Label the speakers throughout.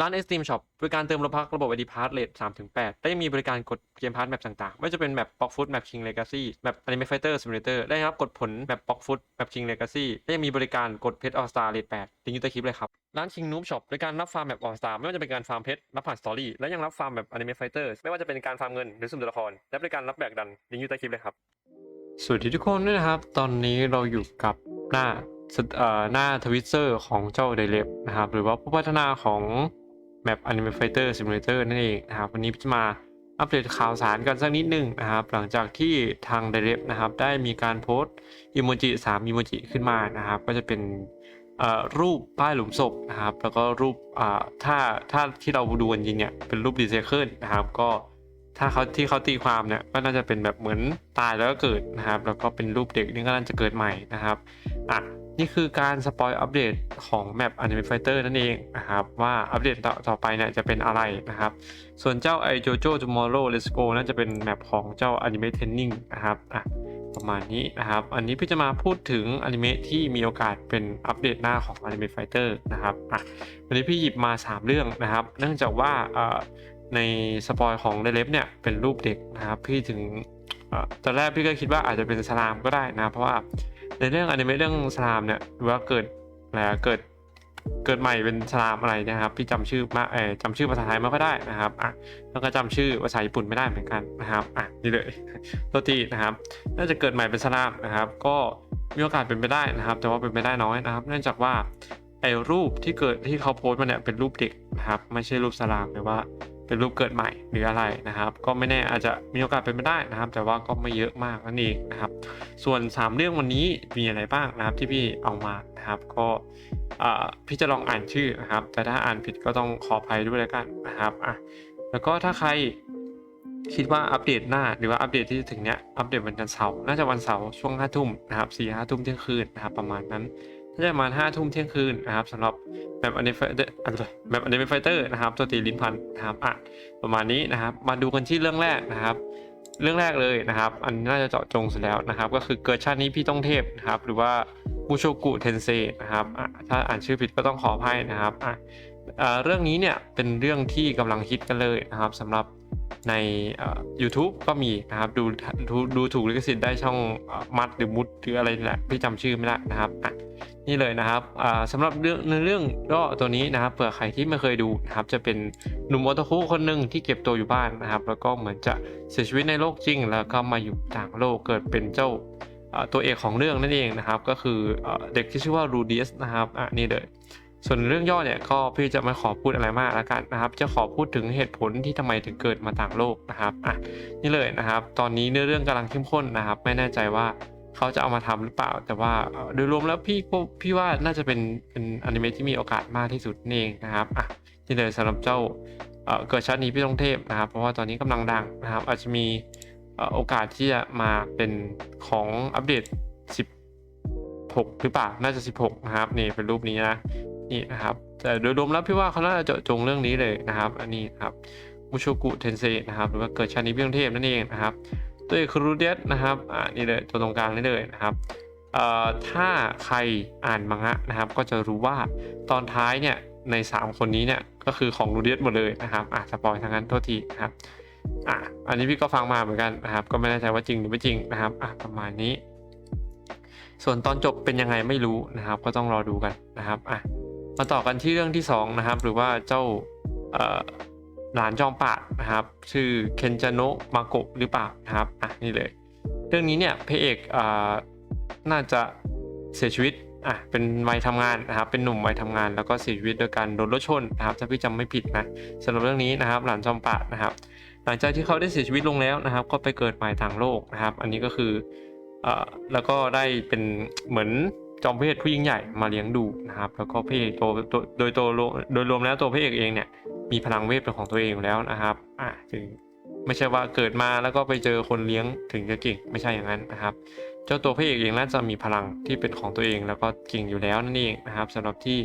Speaker 1: ร้าน Steam Shop บริการเติมโลพักระบบ ID Pass เลท3ถึง8และยังมีบริการกดเกมพาร์ทแมปต่างๆ ไม่ว่าจะเป็นแมป Block Foot แมป King Legacy แมป Anime Fighter Simulator ได้รับกดผลแมป Block Foot แมป King Legacy และยังมีบริการกดเพชร All Star เลท8ลิงก์อยู่ใต้คลิปเลยครับ ร้าน King Noob Shop บริการรับฟาร์มแมป All Star ไม่ว่าจะเป็นการฟาร์มเพชรรับผ่านสตอรี่และยังรับฟาร์มแบบ Anime Fighter ไม่ว่าจะเป็นการฟาร์มเงินหรือสุ่มตัวละครและบริการรับแบกดันลิงก์อยู่ใต้คลิปเลยครับสวัสดีทุกคนด้วยนะครับ ตอนนี้เราอยู่กับหน้าหน้าทวิตเตอร์ของเจ้าไดเ e ฟนะครับหรือว่าผู้พัฒนาของ แมป Anime Fighter Simulator นั่นเองนะครับวันนี้จะมาอัปเดตข่าวสารกันสักนิดหนึ่งนะครับ หลังจากที่ทางไดเ e ฟนะครับ ได้มีการโพสต์อิโมจิ3อิโมจิขึ้นมานะครับ ก็จะเป็นรูปป้ายหลุมศพนะครับ แล้วก็รูปถ้าถ้าที่เราดูกันจริงเนี่ยเป็นรูปดีเซเคิลนะครับ ก็ถ้าเขาที่เขาตีความเนี่ยก็น่าจะเป็นแบบเหมือนตายแล้วก็เกิดนะครับ แล้วก็เป็นรูปเด็กนี่ก็น่าจะเกิดใหม่นะครับอะ นี่คือการสปอยอัปเดตของแมป Anime Fighter นั่นเองนะครับ ว่าอัปเดตต่อตอไปเนี่ยจะเป็นอะไรนะครับ ส่วนเจ้าไอโจโจ Tomorrow Let's Go น่าจะเป็นแมปของเจ้า Anime Training นะครับอะประมาณนี้นะครับ อันนี้พี่จะมาพูดถึงอนิเมะที่มีโอกาสเป็นอัปเดตหน้าของ Anime Fighter นะครับอะวันนี้พี่หยิบมา 3 เรื่องนะครับ เนื่องจากว่าเอ่อในสปอยของเดเลฟเนี่ยเป็นรูปเด็กนะครับ พี่ถึงเอ่อตอนแรกพี่ก็คิดว่าอาจจะเป็นสลามก็ได้นะ เพราะว่า ในเรื่องอนิเมะเรื่องสลามเนี่ยหรือว่าเกิดอะไรเกิดเกิดใหม่เป็นสลามอะไรนะครับพี่จำชื่อมาเออจำชื่อภาษาไทยไม่ค่อยได้นะครับอะแล้วก็จำชื่อภาษาญี่ปุ่นไม่ได้เหมือนกันนะครับอะนี่เลยตัวทีนะครับ น่าจะเกิดใหม่เป็นสลามนะครับ ก็มีโอกาสเป็นไปได้นะครับ แต่ว่าเป็นไปได้น้อยนะครับ เนื่องจากว่าไอ้รูปที่เกิดที่เขาโพสต์มาเนี่ยเป็นรูปเด็กนะครับ ไม่ใช่รูปสลามหรือว่า เป็นรูปเกิดใหม่หรืออะไรนะครับ ก็ไม่แน่อาจจะมีโอกาสเป็นไปได้นะครับ แต่ว่าก็ไม่เยอะมากนั่นเองนะครับ ส่วน 3 เรื่องวันนี้มีอะไรบ้างนะครับที่พี่เอามานะครับ ก็พี่จะลองอ่านชื่อนะครับ แต่ถ้าอ่านผิดก็ต้องขออภัยด้วยแล้วกันนะครับอะแล้วก็ถ้าใครคิดว่าอัปเดตหน้าหรือว่าอัปเดตที่จะถึงเนี้ยอัปเดตวันจันทร์เสาร์น่าจะวันเสาร์ช่วงห้าทุ่มนะครับสี่ห้าทุ่มเที่ยงคืนนะครับประมาณนั้น น่าจะประมาณห้าทุ่มเที่ยงคืนนะครับสำหรับแบบอันนี้ไฟเตอร์แบบอันนี้ไฟเตอร์นะครับตัวตีลิ้นพันนะครับอะประมาณนี้นะครับ มาดูกันที่เรื่องแรกนะครับ เรื่องแรกเลยนะครับ อันนี้น่าจะเจาะจงเสุดแล้วนะครับ ก็คือเกิดชาตินี้พี่ต้องเทพนะครับ หรือว่ามูโชกุเทนเซนะครับอะถ้าอ่านชื่อผิดก็ต้องขออภัยนะครับอะเรื่องนี้เนี่ยเป็นเรื่องที่กำลังฮิตกันเลยนะครับสำหรับใน YouTube ก็มีนะครับดูดูดูถูกลิขสิทธิ์ได้ช่องมัดหรือมุดหรืออะไรแหละพี่จำชื่อไม่ได้นะครับ นี่เลยนะครับสำหรับเรื่องในเรื่องก็ตัวนี้นะครับเผื่อใครที่ไม่เคยดูนะครับจะเป็นหนุ่มโอตาคุคนหนึ่งที่เก็บตัวอยู่บ้านนะครับ แล้วก็เหมือนจะเสียชีวิตในโลกจริง แล้วก็มาอยู่ต่างโลกเกิดเป็นเจ้าตัวเอกของเรื่องนั่นเองนะครับ ก็คือเด็กที่ชื่อว่ารูดียสนะครับอะนี่เลยส่วนเรื่องย่อเนี่ยก็พี่จะไม่ขอพูดอะไรมากแล้วกันนะครับ จะขอพูดถึงเหตุผลที่ทำไมถึงเกิดมาต่างโลกนะครับอะนี่เลยนะครับ ตอนนี้เนื้อเรื่องกำลังเข้มข้นนะครับ ไม่แน่ใจว่า เขาจะเอามาทำหรือเปล่า แต่ว่าโดยรวมแล้วพี่พี่ว่าน่าจะเป็นเป็นอนิเมะที่มีโอกาสมากที่สุดนี่เองนะครับอะนี่เลยสำหรับเจ้าเอ่อเกิดชาตินี้พี่ต้องเทพนะครับ เพราะว่าตอนนี้กำลังดังนะครับ อาจจะมีโอกาสที่จะมาเป็นของอัปเดต 16 หรือเปล่า น่าจะ 16 นะครับ นี่เป็นรูปนี้นะ นี่นะครับ แต่โดยรวมแล้วพี่ว่าเขาน่าจะเจาะจงเรื่องนี้เลยนะครับ อันนี้ครับ มุโชกุเทนเซนะครับ หรือว่าเกิดชาตินี้พี่ต้องเทพนั่นเองนะครับ ตัวเอกครูเดียสนะครับอ่านี่เลยตัวตรงกลางนี่เลยนะครับเอ่อถ้าใครอ่านมังงะนะครับ ก็จะรู้ว่าตอนท้ายเนี่ยใน 3 คนนี้เนี่ยก็คือของรูเดียสหมดเลยนะครับอะสปอยทางนั้นโทษทีนะครับอะอันนี้พี่ก็ฟังมาเหมือนกันนะครับ ก็ไม่แน่ใจว่าจริงหรือไม่จริงนะครับอะประมาณนี้ ส่วนตอนจบเป็นยังไงไม่รู้นะครับ ก็ต้องรอดูกันนะครับอะมาต่อกันที่เรื่องที่สองนะครับหรือว่าเจ้าเอ่อ หลานจอมปราดนะครับ ชื่อเคนจาโนะมาโกะหรือเปล่านะครับอะนี่เลย เรื่องนี้เนี่ยพระเอกอ่าน่าจะเสียชีวิตอะเป็นวัยทำงานนะครับ เป็นหนุ่มวัยทำงาน แล้วก็เสียชีวิตโดยการโดนรถชนนะครับ ถ้าพี่จำไม่ผิดนะสำหรับเรื่องนี้นะครับ หลานจอมปราดนะครับ หลังจากที่เขาได้เสียชีวิตลงแล้วนะครับ ก็ไปเกิดใหม่ทางโลกนะครับ อันนี้ก็คืออ่อแล้วก็ได้เป็นเหมือน จอมเพศผู้ยิ่งใหญ่มาเลี้ยงดูนะครับ แล้วก็พระเอกตัวโดยตัวโดยรวมแล้วตัวพระเอกเองเนี่ยมีพลังเวทเป็นของตัวเองอยู่แล้วนะครับอะถึงไม่ใช่ว่าเกิดมาแล้วก็ไปเจอคนเลี้ยงถึงจะเก่งไม่ใช่อย่างนั้นนะครับ เจ้าตัวพระเอกเองน่าจะมีพลังที่เป็นของตัวเอง แล้วก็เก่งอยู่แล้วนั่นเองนะครับสำหรับที่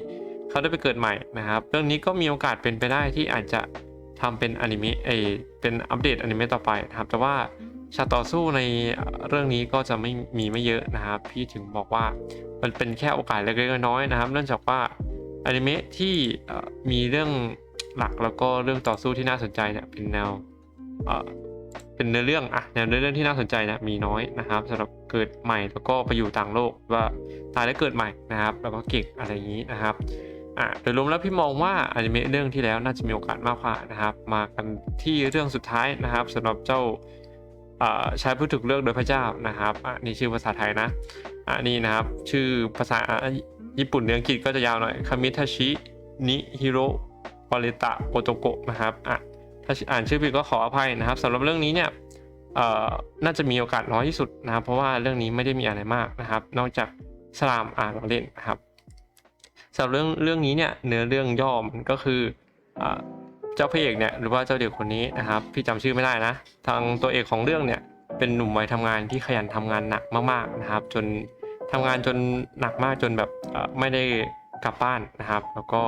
Speaker 1: เขาได้ไปเกิดใหม่นะครับ เรื่องนี้ก็มีโอกาสเป็นไปได้ที่อาจจะทำเป็นอนิเมะเอเป็นอัปเดตอนิเมะต่อไปนะครับ แต่ว่าฉากต่อสู้ในเรื่องนี้ก็จะไม่มีไม่เยอะนะครับ พี่ถึงบอกว่า มันเป็นแค่โอกาสเล็กๆน้อยๆนะครับ เนื่องจากว่าอนิเมะที่มีเรื่องหลักแล้วก็เรื่องต่อสู้ที่น่าสนใจเนี่ยเป็นแนวเป็นเนื้อเรื่องอะแนวเนื้อเรื่องที่น่าสนใจเนี่ยมีน้อยนะครับสำหรับเกิดใหม่แล้วก็ไปอยู่ต่างโลกว่าตายแล้วเกิดใหม่นะครับแล้วก็เก่งอะไรอย่างนี้นะครับอะโดยรวมแล้วพี่มองว่าอนิเมะเรื่องที่แล้วน่าจะมีโอกาสมากกว่านะครับ มากันที่เรื่องสุดท้ายนะครับสำหรับเจ้าอ่าชายผู้ถูกเลือกโดยพระเจ้านะครับอะนี่ชื่อภาษาไทยนะ อะนี่นะครับ ชื่อภาษาญี่ปุ่นหรืออังกฤษก็จะยาวหน่อยคามิทาชินิฮิโรวาเลตะโปโตโกะนะครับอะถ้าอ่านชื่อผิดก็ขออภัยนะครับสำหรับเรื่องนี้เนี่ยเอ่อน่าจะมีโอกาสน้อยที่สุดนะครับ เพราะว่าเรื่องนี้ไม่ได้มีอะไรมากนะครับ นอกจากสลามอ่านเราเล่นนะครับสำหรับเรื่องเรื่องนี้เนี่ยเนื้อเรื่องย่อมันก็คืออเจ้าพระเอกเนี่ยหรือว่าเจ้าเด็กคนนี้นะครับพี่จำชื่อไม่ได้นะ ทางตัวเอกของเรื่องเนี่ย เป็นหนุ่มวัยทำงานที่ขยันทำงานหนักมากๆนะครับ จนทำงานจนหนักมากจนแบบไม่ได้กลับบ้านนะครับ แล้วก็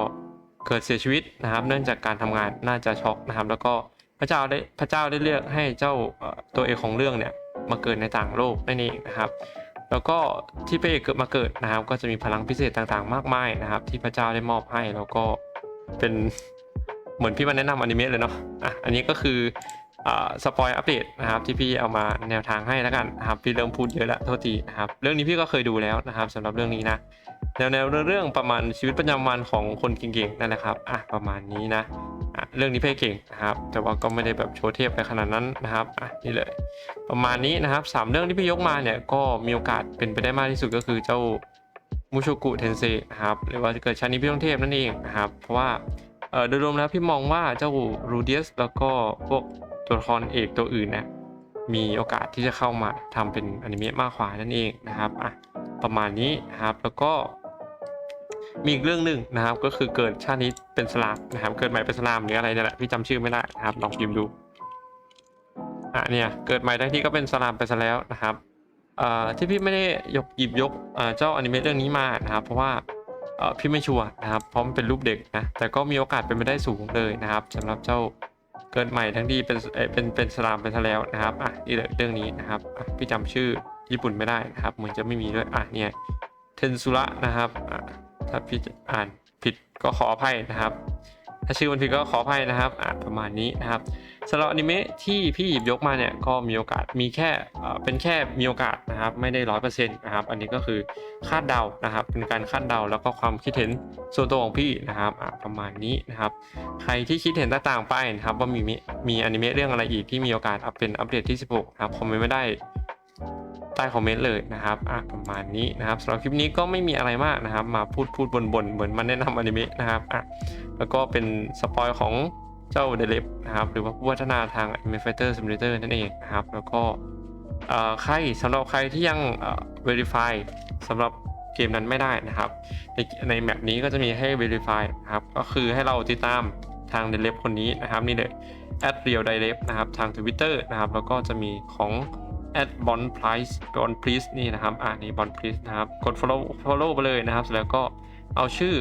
Speaker 1: เกิดเสียชีวิตนะครับ เนื่องจากการทำงานน่าจะช็อกนะครับ แล้วก็พระเจ้าได้พระเจ้าได้เลือกให้เจ้าตัวเอกของเรื่องเนี่ยมาเกิดในต่างโลกนั่นเองนะครับ แล้วก็ที่พระเอกเกิดมาเกิดนะครับ ก็จะมีพลังพิเศษต่างๆ มากมายนะครับ ที่พระเจ้าได้มอบให้แล้วก็เป็นเหมือนพี่มาแนะนำอนิเมะเลยเนาะอะอันนี้ก็คือ สปอยอัปเดตนะครับที่พี่เอามาแนวทางให้แล้วกันนะครับพี่เริ่มพูดเยอะแล้วโทษทีนะครับเรื่องนี้พี่ก็เคยดูแล้วนะครับสำหรับเรื่องนี้นะแนวแนวเรื่องประมาณชีวิตประจำวันของคนเก่งๆนั่นแหละครับอะประมาณนี้นะอะเรื่องนี้เพ่เก่งนะครับแต่ว่าก็ไม่ได้แบบโชว์เทียบไปขนาดนั้นนะครับอะนี่เลย ประมาณนี้นะครับสามเรื่องที่พี่ยกมาเนี่ยก็มีโอกาสเป็นไปได้มากที่สุดก็คือเจ้ามูโชกุเทนเซนะครับหรือว่าจะเกิดชาตินี้พี่ต้องเทพนั่นเองนะครับเพราะว่าเออโดยรวมแล้วพี่มองว่าเจ้ารูเดียสแล้วก็พวก ตัวละครเอกตัวอื่นเนี่ยมีโอกาสที่จะเข้ามาทำเป็นอนิเมะมากกว่านั่นเองนะครับอะประมาณนี้นะครับแล้วก็มีอีกเรื่องหนึ่งนะครับก็คือเกิดชาตินี้เป็นสลามนะครับ เกิดใหม่เป็นสลามหรืออะไรเนี่ยแหละพี่จำชื่อไม่ได้นะครับลองพิมพ์ดูอะเนี่ยเกิดใหม่ทั้ที่ก็เป็นสลามไปซะแล้วนะครับเอ่อที่พี่ไม่ได้ยกหยิบยกเอ่อเจ้าอนิเมะเรื่องนี้มานะครับ เพราะว่าเอ่อพี่ไม่ชัวร์นะครับเพราะมันเป็นรูปเด็กนะแต่ก็มีโอกาสเป็นไปได้สูงเลยนะครับสำหรับเจ้า เกิดใหม่ทั้งที่เป็นเอ่อเป็นเป็นสลามไปซะแล้วนะครับอะอีเรื่องนี้นะครับอะพี่จำชื่อญี่ปุ่นไม่ได้นะครับเหมือนจะไม่มีด้วยอะเนี่ยเทนซุระนะครับอะถ้าพี่อ่านผิดก็ขออภัยนะครับ ถ้าชื่อมันผิดก็ขออภัยนะครับอะประมาณนี้นะครับสำหรับอนิเมะที่พี่หยิบยกมาเนี่ยก็มีโอกาสมีแค่เป็นแค่มีโอกาสนะครับไม่ได้ร้อยเปอร์เซ็นต์นะครับอันนี้ก็คือคาดเดานะครับเป็นการคาดเดาแล้วก็ความคิดเห็นส่วนตัวของพี่นะครับอะประมาณนี้นะครับใครที่คิดเห็นต่างๆไปนะครับว่ามีมิมีอนิเมะเรื่องอะไรอีกที่มีโอกาสอัปเป็นอัปเดตที่ 16นะครับคอมเมนต์ไม่ได้ ใต้คอมเมนต์เลยนะครับอะประมาณนี้นะครับสำหรับคลิปนี้ก็ไม่มีอะไรมากนะครับ มาพูดพูดบนๆเหมือนมันแนะนำอนิเมะนะครับอะแล้วก็เป็นสปอยของเจ้าเดลิฟนะครับหรือว่าผู้พัฒนาทาง Anime Fighter Simulator นั่นเองนะครับ แล้วก็เอ่อใครสำหรับใครที่ยังเอ่อ Verify สำหรับเกมนั้นไม่ได้นะครับ ในในแมปนี้ก็จะมีให้ Verify นะครับ ก็คือให้เราติดตามทางเดลิฟคนนี้นะครับ นี่เลย at real direct นะครับทาง Twitter นะครับ แล้วก็จะมีของ at b o n price b o n price นี่นะครับอ่านี่ b o n price นะครับ กด follow follow ไปเลยนะครับ แล้วก็เอาชื่อ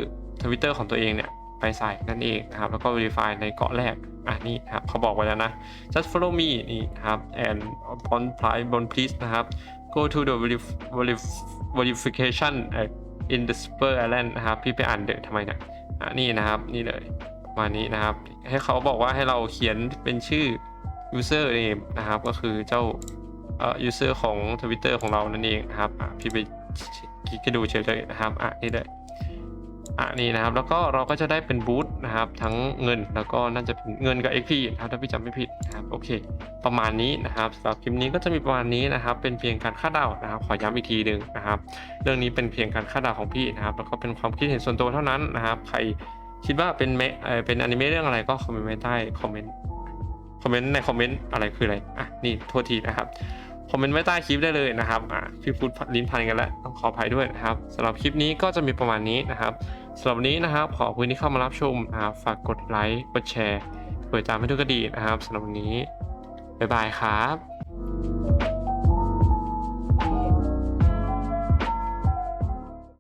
Speaker 1: Twitter ของตัวเองเนี่ยไปใส่นั่นเองนะครับ แล้วก็ verify ในเกาะแรกอ่านี่ครับเขาบอกไว้แล้วนะ just follow me นี่นะครับ and b o n p r i c e b o n p r i c e นะครับ go to the verif verif verification in the super island นะครับ พี่ไปอ่านเดอะทำไมเนี่ยอ่านี่นะครับ นี่เลยประมานี้นะครับ ให้เขาบอกว่าให้เราเขียนเป็นชื่อ user name นะครับ ก็คือเจ้า เอ่อ user ของ Twitter ของเรานั่นเองนะครับอะพี่ไปคลิกดูเฉยๆนะครับอะนี่เลยอะนี่นะครับ แล้วก็เราก็จะได้เป็นบูธนะครับ ทั้งเงินแล้วก็น่าจะเป็นเงินกับ XP นะครับถ้าพี่จำไม่ผิดนะครับโอเค ประมาณนี้นะครับสำหรับคลิปนี้ก็จะมีประมาณนี้นะครับ เป็นเพียงการคาดเดานะครับ ขอย้ำอีกทีหนึ่งนะครับ เรื่องนี้เป็นเพียงการคาดเดาของพี่นะครับ แล้วก็เป็นความคิดเห็นส่วนตัวเท่านั้นนะครับ ใครคิดว่าเป็นเมเออเป็นอนิเมะเรื่องอะไรก็คอมเมนต์ไว้ใต้คอมเมนต์คอมเมนต์ในคอมเมนต์อะไรคืออะไรอะนี่โทษทีนะครับ คอมเมนต์ไว้ใต้คลิปได้เลยนะครับอะพี่พูดลิ้นพันกันแล้วต้องขออภัยด้วยนะครับสำหรับคลิปนี้ก็จะมีประมาณนี้นะครับสำหรับนนี้นะครับขอบคุณที่เข้ามารับชมนะครับฝากกดไลค์กดแชร์เปิดตามให้ทุกกระดีนะครับสำหรับวันนี้บ๊ายบายครับ